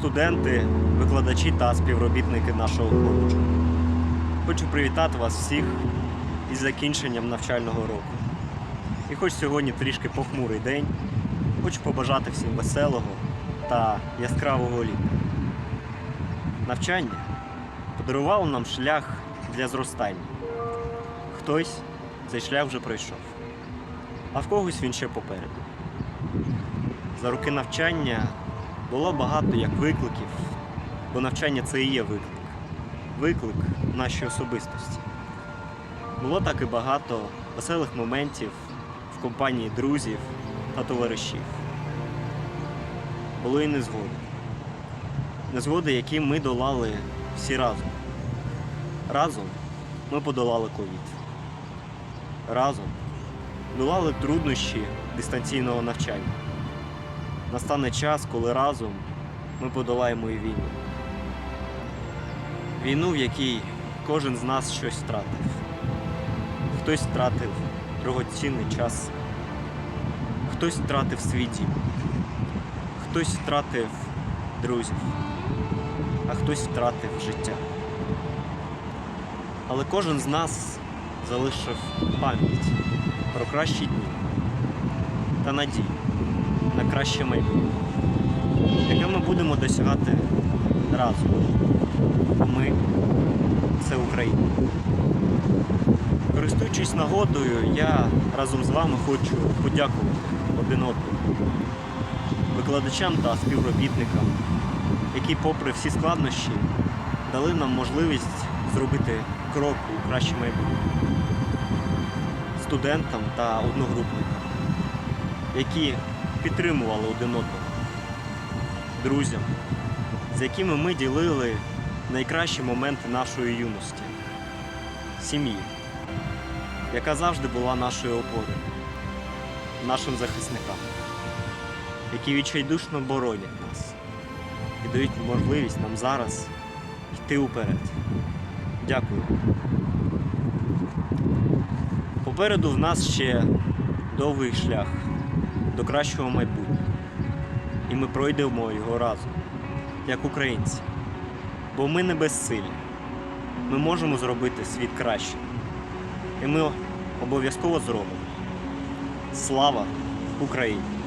студенти, викладачі та співробітники нашого коледжу. Хочу привітати вас всіх із закінченням навчального року. І хоч сьогодні трішки похмурий день, хочу побажати всім веселого та яскравого літа. Навчання подарувало нам шлях для зростання. Хтось цей шлях вже пройшов, а в когось він ще попереду. За роки навчання було багато як викликів, бо навчання це і є виклик. Виклик нашої особистості. Було так і багато веселих моментів в компанії друзів та товаришів. Були і незгоди. Незгоди, які ми долали всі разом. Разом ми подолали ковід. Разом долали труднощі дистанційного навчання. Настане час, коли разом ми подолаємо і війну. Війну, в якій кожен з нас щось втратив. Хтось втратив дорогоцінний час, хтось втратив свій дім, хтось втратив друзів, а хтось втратив життя. Але кожен з нас залишив пам'ять про кращі дні та надію на краще майбутнє, яке ми будемо досягати разом. Ми це Україна. Користуючись нагодою, я разом з вами хочу подякувати один одному, викладачам та співробітникам, які, попри всі складнощі, дали нам можливість зробити крок у краще майбутнє. Студентам та одногрупникам, які підтримували один одного, друзям, з якими ми ділили найкращі моменти нашої юності, сім'ї, яка завжди була нашою опорою, нашим захисникам, які відчайдушно боронять нас і дають можливість нам зараз йти уперед. Дякую. Попереду в нас ще довгий шлях до кращого майбутнього. І ми пройдемо його разом, як українці. Бо ми не безсилі. Ми можемо зробити світ кращим. І ми обов'язково зробимо. Слава Україні!